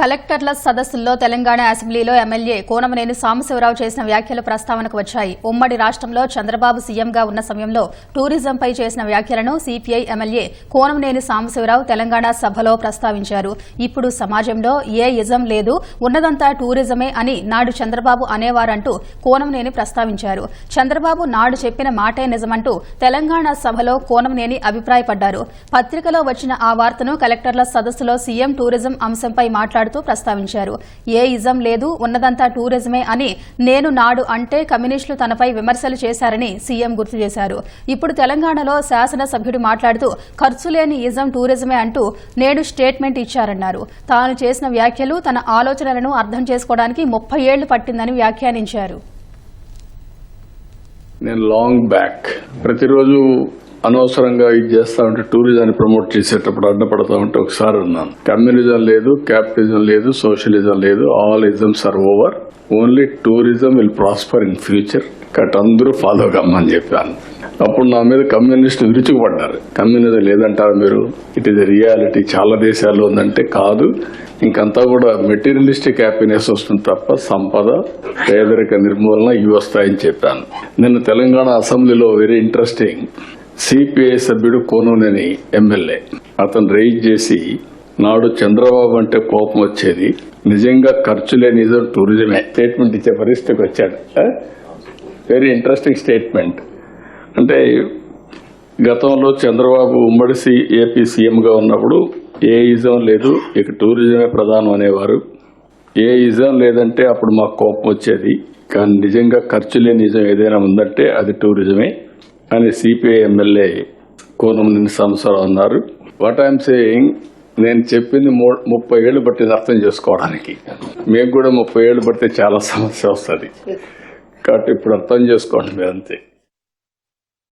కలెక్టర్ల సదస్సుల్లో తెలంగాణ అసెంబ్లీలో ఎమ్మెల్యే కోనమనేని సాంబశివరావు చేసిన వ్యాఖ్యలు ప్రస్తావనకు వచ్చాయి. ఉమ్మడి రాష్ట్రంలో చంద్రబాబు సీఎంగా ఉన్న సమయంలో టూరిజంపై చేసిన వ్యాఖ్యలను సిపిఐ ఎమ్మెల్యే కోనమనేని సాంబశివరావు తెలంగాణ సభలో ప్రస్తావించారు. ఇప్పుడు సమాజంలో ఏ ఇజం లేదు ఉన్నదంతా టూరిజమే అని నాడు చంద్రబాబు అనేవారంటూ కోనమనేని ప్రస్తావించారు. చంద్రబాబు నాడు చెప్పిన మాటే నిజమంటూ తెలంగాణ సభలో కోనమనేని అభిప్రాయపడ్డారు. పత్రికలో వచ్చిన ఆ వార్తను కలెక్టర్ల సదస్సులో సీఎం టూరిజం అంశంపై మాట్లాడుతూ ప్రస్తావించారు. ఏ ఇజం లేదు ఉన్నదంతా టూరిజమే అని నేను నాడు అంటే కమ్యూనిస్టులు తనపై విమర్శలు చేశారని సీఎం గుర్తు చేశారు. ఇప్పుడు తెలంగాణలో శాసనసభ్యుడు మాట్లాడుతూ ఖర్చు లేని ఇజం టూరిజమే అంటూ నేడు స్టేట్మెంట్ ఇచ్చారన్నారు. తాను చేసిన వ్యాఖ్యలు తన ఆలోచనలను అర్థం చేసుకోవడానికి ముప్పై ఏళ్ళు పట్టిందని వ్యాఖ్యానించారు. నేను లాంగ్ బ్యాక్ ప్రతిరోజు అనవసరంగా ఇది చేస్తా ఉంటే టూరిజాన్ని ప్రమోట్ చేసేటప్పుడు అడ్డపడతా ఉంటే ఒకసారి ఉన్నాను కమ్యూనిజం లేదు క్యాపిటలిజం లేదు సోషలిజం లేదు all isms are over. Only tourism will prosper in future. Cut అందరూ ఫాలో కమ్మని చెప్పాను. అప్పుడు నా మీద కమ్యూనిస్ట్ విరుచుకుపడ్డారు. కమ్యూనిజం లేదంటారు మీరు? ఇట్ ఈస్ రియాలిటీ చాలా దేశాల్లో ఉందంటే కాదు. ఇంకంతా కూడా మెటీరియలిస్టిక్ హ్యాపీనెస్ వస్తుంది తప్ప సంపద పేదరిక నిర్మూలన ఇవి వస్తాయని చెప్పాను. నిన్న తెలంగాణ అసెంబ్లీలో వెరీ ఇంట్రెస్టింగ్. సిపిఐ సభ్యుడు కోనూనేని ఎమ్మెల్యే. అతను రైజ్ చేసి నాడు చంద్రబాబు అంటే కోపం వచ్చేది నిజంగా ఖర్చు లేని టూరిజమే. స్టేట్మెంట్ ఇచ్చే పరిస్థితికి వచ్చాడు. వెరీ ఇంట్రెస్టింగ్ స్టేట్మెంట్ అంటే గతంలో చంద్రబాబు ఉమ్మడి సి ఏపీ సీఎంగా ఉన్నప్పుడు ఏ ఇజం లేదు ఇక టూరిజమే ప్రధానం అనేవారు. ఏ ఇజం లేదంటే అప్పుడు మాకు కోపం వచ్చేది. కానీ నిజంగా ఖర్చు లేని నిజం ఏదైనా ఉందంటే అది టూరిజమే. అని సిపిఐ ఎమ్మెల్యే కోనమనేని సంవత్సరాలు అన్నారు. వాట్ ఐఎమ్ సేయింగ్ నేను చెప్పింది ముప్పై ఏళ్ళు పట్టింది అర్థం చేసుకోవడానికి. మీకు కూడా ముప్పై ఏళ్ళు పడితే చాలా సమస్య వస్తుంది. కాబట్టి ఇప్పుడు అర్థం చేసుకోండి మీరు అంతే.